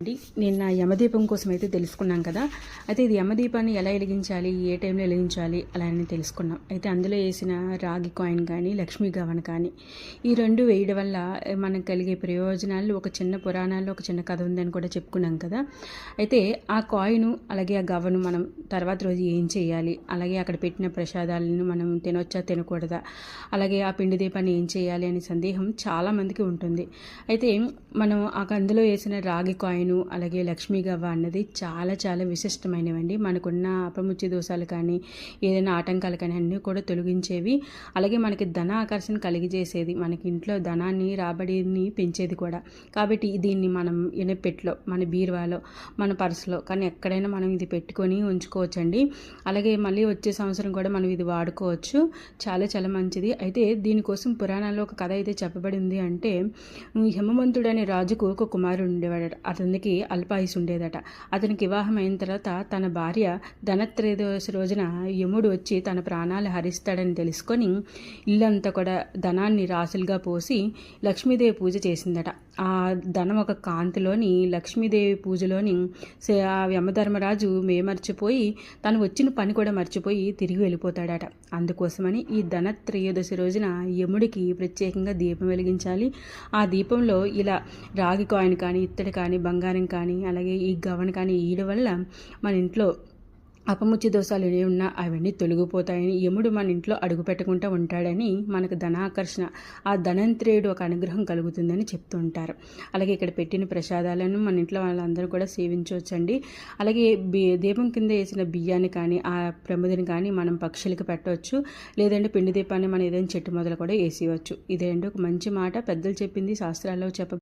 అండి. నిన్న యమదీపం కోసం అయితే తెలుసుకున్నాం కదా. అయితే ఇది యమదీపాన్ని ఎలా వెలిగించాలి ఏ టైంలో వెలిగించాలి అలా అని తెలుసుకున్నాం. అయితే అందులో వేసిన రాగి కాయిన్ కానీ లక్ష్మీ గవన్ కానీ ఈ రెండు వేయడం వల్ల మనకు కలిగే ప్రయోజనాలు ఒక చిన్న పురాణాల్లో ఒక చిన్న కథ ఉందని కూడా చెప్పుకున్నాం కదా. అయితే ఆ కాయిన్ అలాగే ఆ గవను మనం తర్వాత రోజు ఏం చేయాలి అలాగే అక్కడ పెట్టిన ప్రసాదాలను మనం తినొచ్చా తినకూడదా అలాగే ఆ పిండి దీపాన్ని ఏం చేయాలి అనే సందేహం చాలామందికి ఉంటుంది. అయితే మనం ఆ కందులో వేసిన రాగి కాయిన్ అలాగే లక్ష్మీ గవ్వ అన్నది చాలా చాలా విశిష్టమైనవండి. మనకున్న అపముచ్చి దోషాలు కానీ ఏదైనా ఆటంకాలు కానీ అన్నీ కూడా తొలగించేవి. అలాగే మనకి ధన ఆకర్షణ కలిగజేసేది మనకి ఇంట్లో ధనాన్ని రాబడిని పెంచేది కూడా. కాబట్టి దీన్ని మనం ఇనపెట్లో మన బీరువాలో మన పర్సులో కానీ ఎక్కడైనా మనం ఇది పెట్టుకొని ఉంచుకోవచ్చండి. అలాగే మళ్ళీ వచ్చే సంవత్సరం కూడా మనం ఇది వాడుకోవచ్చు. చాలా చాలా మంచిది. అయితే దీనికోసం పురాణాల్లో ఒక కథ అయితే చెప్పబడింది అంటే హిమవంతుడు అనే రాజుకు ఒక కుమారుడు ఉండేవాడు. అతని మందికి అల్పాయుసు ఉండేదట అతనికి వివాహం అయిన తర్వాత తన భార్య ధనత్రయోదశి రోజున యముడు వచ్చి తన ప్రాణాలు హరిస్తాడని తెలుసుకొని ఇల్లంతా కూడా ధనాన్ని రాసులుగా పోసి లక్ష్మీదేవి పూజ చేసిందట. ఆ ధనం ఒక కాంతిలోని లక్ష్మీదేవి పూజలోని ఆ యమధర్మరాజు మేమర్చిపోయి తను వచ్చిన పని కూడా మర్చిపోయి తిరిగి వెళ్ళిపోతాడట. అందుకోసమని ఈ ధనత్రయోదశి రోజున యముడికి ప్రత్యేకంగా దీపం వెలిగించాలి. ఆ దీపంలో ఇలా రాగి కాయిన్ కానీ ఇత్తడి కానీ బంగారం కానీ అలాగే ఈ గవన్ కానీ ఈయడం వల్ల మన ఇంట్లో అపముచ్చి దోషాలు ఏ ఉన్నా అవన్నీ తొలగిపోతాయని యముడు మన ఇంట్లో అడుగు పెట్టకుండా ఉంటాడని మనకు ధనాకర్షణ ఆ ధనంత్రేయుడు ఒక అనుగ్రహం కలుగుతుందని చెప్తూ ఉంటారు. అలాగే ఇక్కడ పెట్టిన ప్రసాదాలను మన ఇంట్లో వాళ్ళందరూ కూడా సేవించవచ్చండి. అలాగే దీపం కింద వేసిన బియ్యాన్ని కానీ ఆ ప్రమిదిని కానీ మనం పక్షులకి పెట్టవచ్చు. లేదంటే పిండి దీపాన్ని మనం ఏదైనా చెట్టు మొదలు కూడా వేసేయవచ్చు. ఇదేంటి ఒక మంచి మాట. పెద్దలు చెప్పింది శాస్త్రాల్లో చెప్ప